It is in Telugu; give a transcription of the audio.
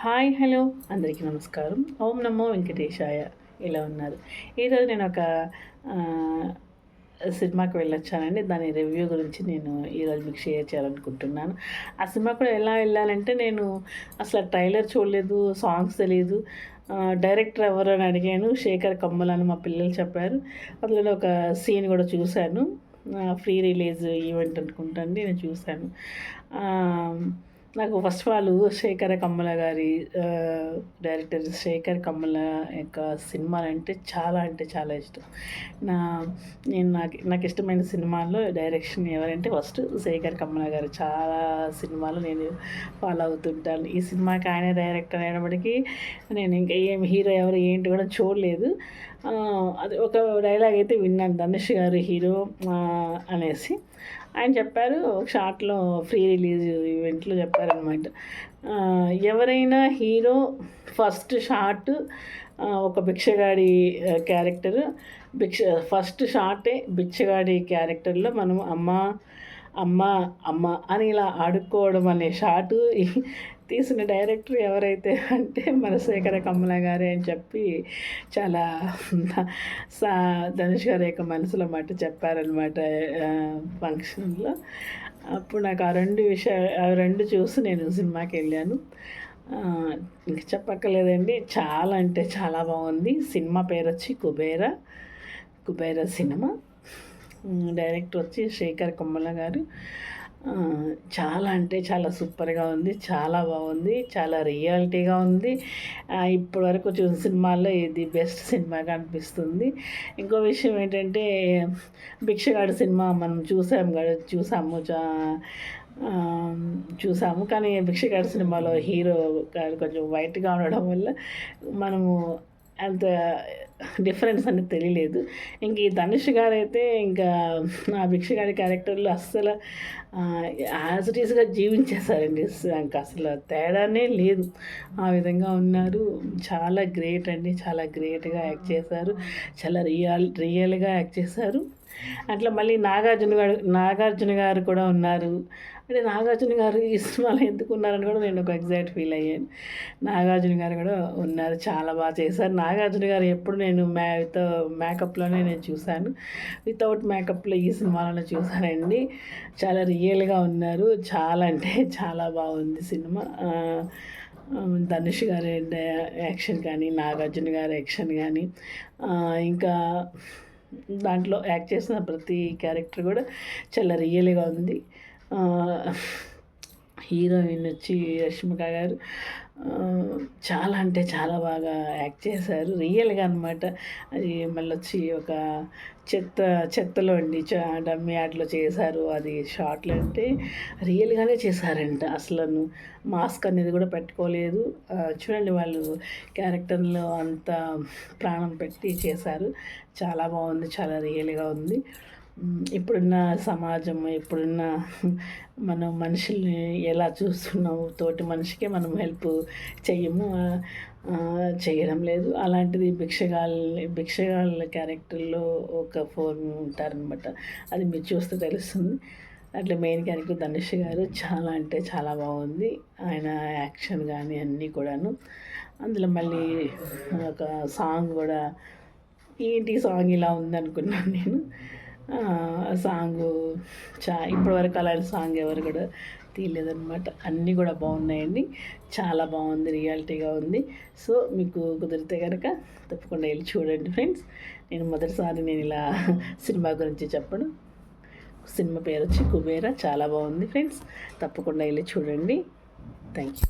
Hi hello. అందరికీ నమస్కారం. ఓం నమో వెంకటేశాయ. ఇలా ఉన్నారు? ఈరోజు నేను ఒక సినిమాకి వెళ్ళొచ్చానండి. దాని రివ్యూ గురించి నేను ఈరోజు మీకు షేర్ చేయాలనుకుంటున్నాను. ఆ సినిమా కూడా ఎలా వెళ్ళాలంటే నేను అసలు ట్రైలర్ చూడలేదు సాంగ్స్ తెలియదు డైరెక్టర్ ఎవరు అని అడిగాను. శేఖర్ కమ్మల్ అని మా పిల్లలు చెప్పారు. అందులో ఒక సీన్ కూడా చూశాను. ఫ్రీ రిలీజ్ ఈవెంట్ అనుకుంటాండి నేను చూశాను. నాకు ఫస్ట్ ఆఫ్ ఆల్ శేఖర కమ్మల గారి డైరెక్టర్ శేఖర్ కమ్మల యొక్క సినిమాలు అంటే చాలా అంటే చాలా ఇష్టం. నా నేను నాకు నాకు ఇష్టమైన సినిమాల్లో డైరెక్షన్ ఎవరంటే ఫస్ట్ శేఖర్ కమ్మల గారు. చాలా సినిమాలు నేను ఫాలో అవుతుంటాను. ఈ సినిమాకి ఆయన డైరెక్టర్ అయినప్పటికీ నేను ఇంకా ఏం హీరో ఎవరు ఏంటి కూడా చూడలేదు. అది ఒక డైలాగ్ అయితే విన్నాను. ధనుష్ గారు హీరో అనేసి. ఆయన చెప్పారు ఒక షార్ట్లో ఫ్రీ రిలీజ్ ఈవెంట్లో చెప్పారనమాట ఎవరైనా హీరో ఫస్ట్ షార్ట్ ఒక భిక్షగాడి క్యారెక్టర్ భిక్ష ఫస్ట్ షార్టే భిక్షగాడి క్యారెక్టర్లో మనం అమ్మ అమ్మ అమ్మ అని ఇలా ఆడుకోవడం అనే షాటు తీసిన డైరెక్టర్ ఎవరైతే అంటే మన శేఖర కమల గారే అని చెప్పి చాలా సా ధనుష్ గారి యొక్క మనసులో మాట చెప్పారనమాట ఫంక్షన్లో. అప్పుడు నాకు ఆ రెండు విషయాలు ఆ రెండు చూసి నేను సినిమాకి వెళ్ళాను. ఇంకా ఇంక చెప్పక్కర్లేదండి. చాలా అంటే చాలా బాగుంది. సినిమా పేరు వచ్చి Kubera Kubera cinema. Direct director వచ్చి శేఖర్ కొమ్మల గారు. చాలా అంటే చాలా సూపర్గా ఉంది చాలా బాగుంది చాలా రియాలిటీగా ఉంది. ఇప్పటి వరకు చూసిన సినిమాల్లో ఇది బెస్ట్ సినిమాగా అనిపిస్తుంది. ఇంకో విషయం ఏంటంటే భిక్షగాడు సినిమా మనం చూసాము కదా చూసాము చా చూసాము. కానీ భిక్షగాడు సినిమాలో హీరో గారు కొంచెం వైట్గా ఉండడం వల్ల మనము అంత డిఫరెన్స్ అనేది తెలియలేదు. ఇంక ఈ ధనుష్ గారు అయితే ఇంకా ఆ భిక్షగాడి క్యారెక్టర్లు అస్సలు యాజ్ ఇట్ ఈస్గా జీవించేశారండి. ఇంకా అసలు తేడానే లేదు. ఆ విధంగా ఉన్నారు. చాలా గ్రేట్ అండి. చాలా గ్రేట్గా యాక్ట్ చేశారు. చాలా రియల్ రియల్గా యాక్ట్ చేశారు. అట్లా మళ్ళీ నాగార్జున గారు నాగార్జున గారు కూడా ఉన్నారు. అంటే నాగార్జున గారు ఈ సినిమాలో ఎందుకు ఉన్నారని కూడా నేను ఒక ఎగ్జైట్ ఫీల్ అయ్యాను. నాగార్జున గారు కూడా ఉన్నారు. చాలా బాగా చేశారు. నాగార్జున గారు ఎప్పుడు నేను మ్యా విత్ మేకప్లోనే నేను చూశాను. వితౌట్ మేకప్లో ఈ సినిమాలోనే చూశానండి. చాలా రియల్గా ఉన్నారు. చాలా అంటే చాలా బాగుంది సినిమా. ధనుష్ గారి యాక్షన్ కానీ నాగార్జున గారి యాక్షన్ కానీ ఇంకా దాంట్లో యాక్ట్ చేసిన ప్రతి క్యారెక్టర్ కూడా చాలా రియల్గా ఉంది. హీరోయిన్ వచ్చి రష్మిక గారు చాలా అంటే చాలా బాగా యాక్ట్ చేశారు. రియల్గా అనమాట అది మళ్ళీ వచ్చి ఒక చెత్త చెత్తలో అండి డమ్మి డమ్మీ ఆటలో చేశారు. అది షార్ట్లు అంటే రియల్గానే చేశారంట. అసలు మాస్క్ అనేది కూడా పెట్టుకోలేదు. చూడండి వాళ్ళు క్యారెక్టర్లో అంత ప్రాణం పెట్టి చేశారు. చాలా బాగుంది చాలా రియల్గా ఉంది. ఇప్పుడున్న సమాజం ఇప్పుడున్న మనం మనుషుల్ని ఎలా చూస్తున్నాము తోటి మనిషికే మనం హెల్ప్ చెయ్యము చేయడం లేదు. అలాంటిది భిక్షగాళ్ళ భిక్షగాళ్ళ క్యారెక్టర్లో ఒక ఫోర్ ఉంటారనమాట అది మీరు చూస్తే తెలుస్తుంది. అట్లా మెయిన్ క్యారెక్టర్ ధనుష్ గారు చాలా అంటే చాలా బాగుంది. ఆయన యాక్షన్ కానీ అన్నీ కూడాను. అందులో మళ్ళీ ఒక సాంగ్ కూడా ఏంటి సాంగ్ ఇలా ఉందనుకున్నాను నేను. సాంగ్ చా ఇప్పటివరకు అలాంటి సాంగ్ ఎవరు కూడా తీయలేదన్నమాట. అన్నీ కూడా బాగున్నాయండి. చాలా బాగుంది రియాలిటీగా ఉంది. సో మీకు కుదిరితే కనుక తప్పకుండా వెళ్ళి చూడండి ఫ్రెండ్స్. నేను మొదటిసారి నేను ఇలా సినిమా గురించి చెప్పడం సినిమా పేరు వచ్చి కుబేర. చాలా బాగుంది ఫ్రెండ్స్. తప్పకుండా వెళ్ళి చూడండి. Thank you